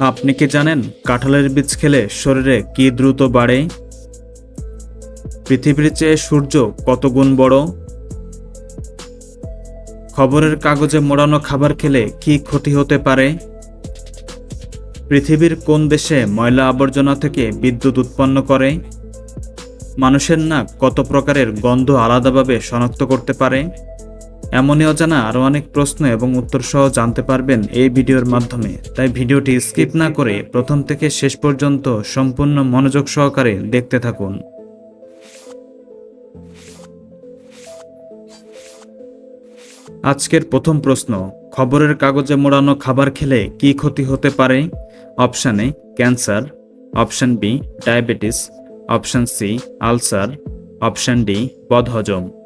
আপনি কি জানেন কাঁঠালের বীজ খেলে শরীরে কি দ্রুত বাড়ে? পৃথিবীর চেয়ে সূর্য কত গুণ বড়? খবরের কাগজে মোড়ানো খাবার খেলে কি ক্ষতি হতে পারে? পৃথিবীর কোন দেশে ময়লা আবর্জনা থেকে বিদ্যুৎ উৎপন্ন করে? মানুষের নাক কত প্রকারের গন্ধ আলাদাভাবে শনাক্ত করতে পারে? এমনই অজানা আরও অনেক প্রশ্ন এবং উত্তর সহ জানতে পারবেন এই ভিডিওর মাধ্যমে। তাই ভিডিওটি স্কিপ না করে প্রথম থেকে শেষ পর্যন্ত সম্পূর্ণ মনোযোগ সহকারে দেখতে থাকুন। আজকের প্রথম প্রশ্ন, খবরের কাগজে মোড়ানো খাবার খেলে কি ক্ষতি হতে পারে? Option A, cancer. Option B, diabetes. Option C, ulcer. Option D, বদহজম।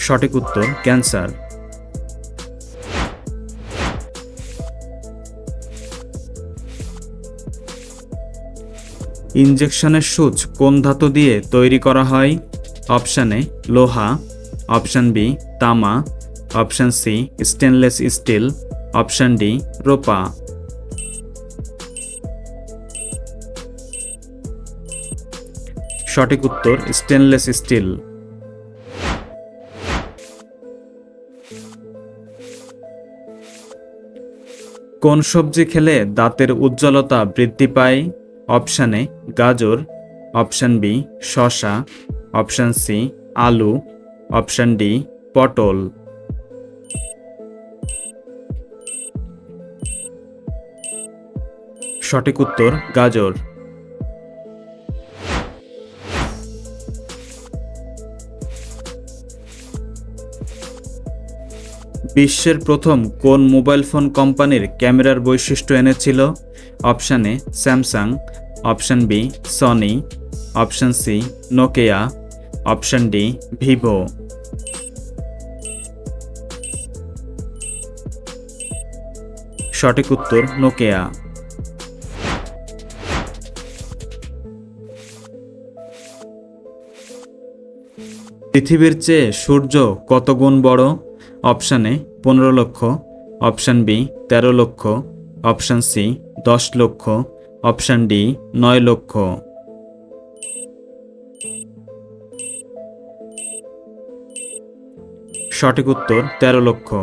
সঠিক উত্তর, ক্যান্সার। ইনজেকশনের সূচ কোন ধাতু দিয়ে তৈরি করা হয়? অপশান লোহা। অপশান বি, তামা। Option C, stainless steel. Option D, রোপা। সঠিক উত্তর, স্টেনলেস স্টিল। কোন সবজি খেলে দাঁতের উজ্জ্বলতা বৃদ্ধি পায়? অপশান এ, গাজর। অপশান বি শশা অপশান সি, আলু। অপশান ডি, পটল। সঠিক উত্তর, গাজর। বিশ্বের প্রথম কোন মোবাইল ফোন কোম্পানির ক্যামেরার বৈশিষ্ট্য এনেছিল? Option A, Samsung, option B, Sony, option C, Nokia, option D, Vivo. সঠিক উত্তর, নোকিয়া। পৃথিবীর চেয়ে সূর্য কত গুণ বড়? অপশান এ পনেরো লক্ষ, অপশান বি তেরো লক্ষ, অপশান সি দশ লক্ষ, অপশান ডি নয় লক্ষ। সঠিক উত্তর তেরো লক্ষ।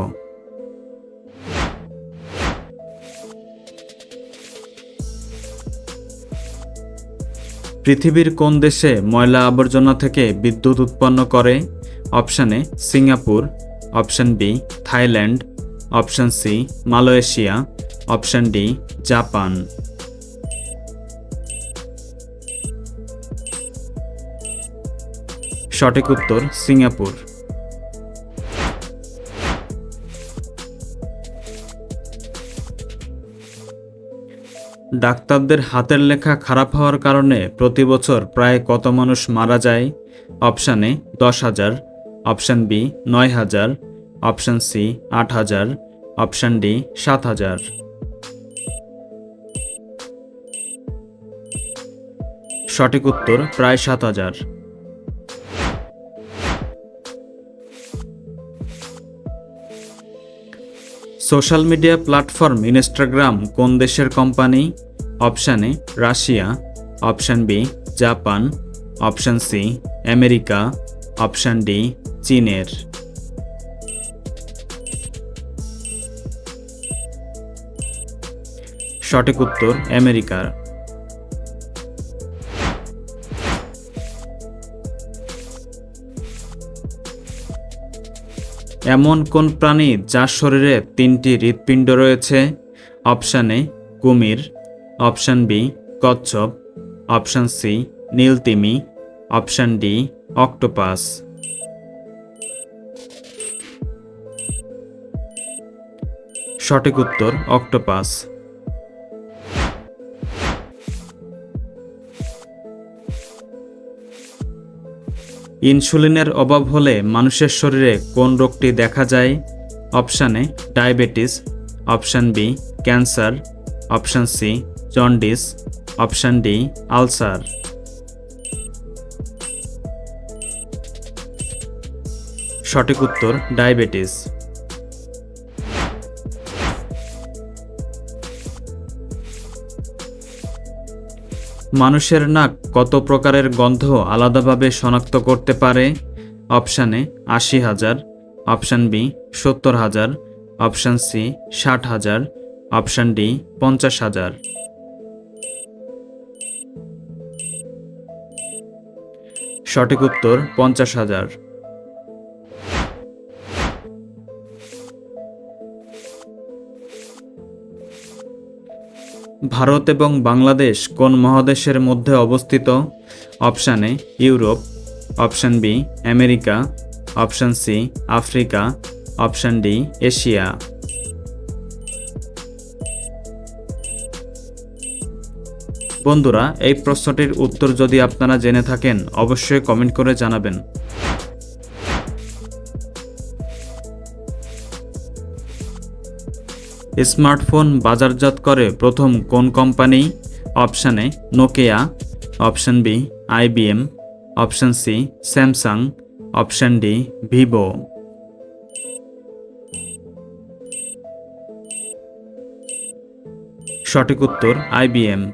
পৃথিবীর কোন দেশে ময়লা আবর্জনা থেকে বিদ্যুৎ উৎপন্ন করে? Option A Singapore option B, Thailand. Option C, Malaysia. Option D, Japan. সঠিক উত্তর, সিঙ্গাপুর। ডাক্তারদের হাতের লেখা খারাপ হওয়ার কারণে প্রতি বছর প্রায় কত মানুষ মারা যায়? অপশানে দশ হাজার। অপশান বি, নয় হাজার। অপশান সি, আট হাজার। অপশান ডি, সাত হাজার। সঠিক উত্তর প্রায় সাত হাজার। সোশ্যাল মিডিয়া প্ল্যাটফর্ম ইনস্টাগ্রাম কোন দেশের company? Option A, Russia. Option B, Japan. Option C, America. Option D, চীনের। সঠিক উত্তর, আমেরিকার। এমন কোন প্রাণী যার শরীরে তিনটি হৃৎপিণ্ড রয়েছে? অপশান এ, কুমির। অপশান বি, কচ্ছপ। Option C, নীলতিমি। Option D, octopus. সঠিক উত্তর, অক্টোপাস। ইনসুলিনের অভাব হলে মানুষের শরীরে কোন রোগটি দেখা যায়? Option diabetes. Option B, cancer. Option C, jaundice. Option D, ulcer. সঠিক উত্তর, ডায়াবেটিস। মানুষের নাক কত প্রকারের গন্ধ আলাদাভাবে শনাক্ত করতে পারে? অপশানে আশি হাজার। অপশান বি, সত্তর হাজার। অপশান সি, ষাট হাজার। অপশান ডি, পঞ্চাশ হাজার। সঠিক উত্তর, পঞ্চাশ হাজার। ভারত এবং বাংলাদেশ কোন মহাদেশের মধ্যে অবস্থিত? Option A, Europe. Option B, America. Option C, Africa. Option D, Asia. বন্ধুরা, এই প্রশ্নটির উত্তর যদি আপনারা জেনে থাকেন, অবশ্যই কমেন্ট করে জানাবেন। স্মার্টফোন বাজারজাত করে প্রথম কোন company? Option Nokia. Option B IBM option C, Samsung. Option D, Vivo. সঠিক উত্তর আইবিএম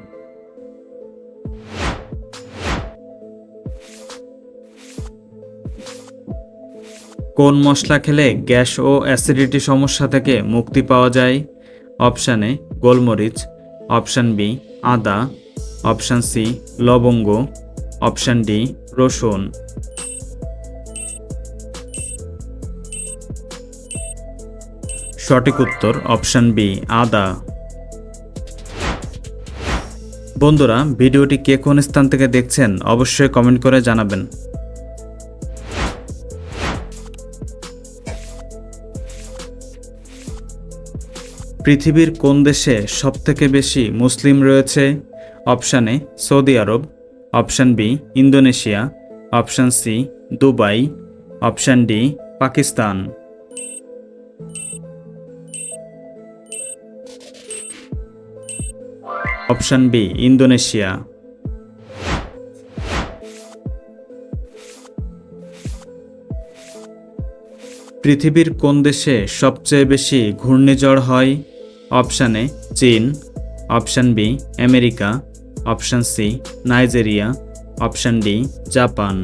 কোন মশলা খেলে গ্যাস ও অ্যাসিডিটি সমস্যা থেকে মুক্তি পাওয়া যায়? অপশান এ গোলমরিচ, অপশান বি আদা, অপশান সি লবঙ্গ, অপশান ডি রসুন। সঠিক উত্তর অপশান বি আদা। বন্ধুরা, ভিডিওটি কে কোন স্থান থেকে দেখছেন অবশ্যই কমেন্ট করে জানাবেন। পৃথিবীর কোন দেশে সবথেকে বেশি মুসলিম রয়েছে? Option A, Saudi Arab, option B, Indonesia, option C, Dubai, option D, Pakistan. Option B, Indonesia. পৃথিবীর কোন দেশে সবচেয়ে বেশি ঘূর্ণিঝড় হয়? অপশান এ চীন, option B America, option C Nigeria, option D Japan.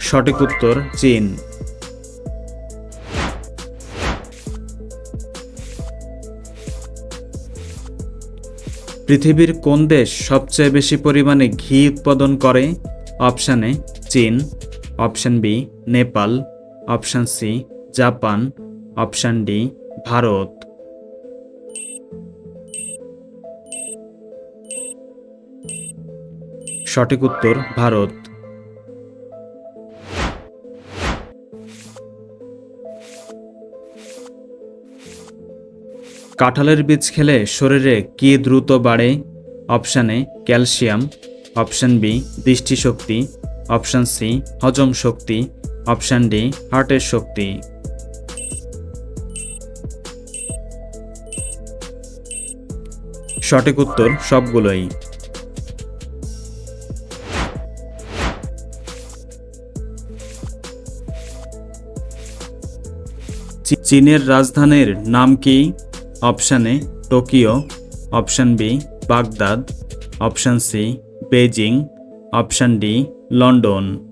সঠিক উত্তর চীন। পৃথিবীর কোন দেশ সবচেয়ে বেশি পরিমাণে ঘি উৎপাদন করে? অপশান চীন, option B Nepal option C, Japan. Option D, Bharat. সঠিক উত্তর, ভারত। কাঁঠালের বীজ খেলে শরীরে কি দ্রুত বাড়ে? Option A, calcium. Option B, দৃষ্টিশক্তি। অপশান সি, হজম শক্তি। অপশান ডি, হার্টের শক্তি। সঠিক উত্তর সবগুলোই। চীনের রাজধানীর নাম কি? Option A, Tokyo. Option B, Baghdad. Option C Beijing option D, London.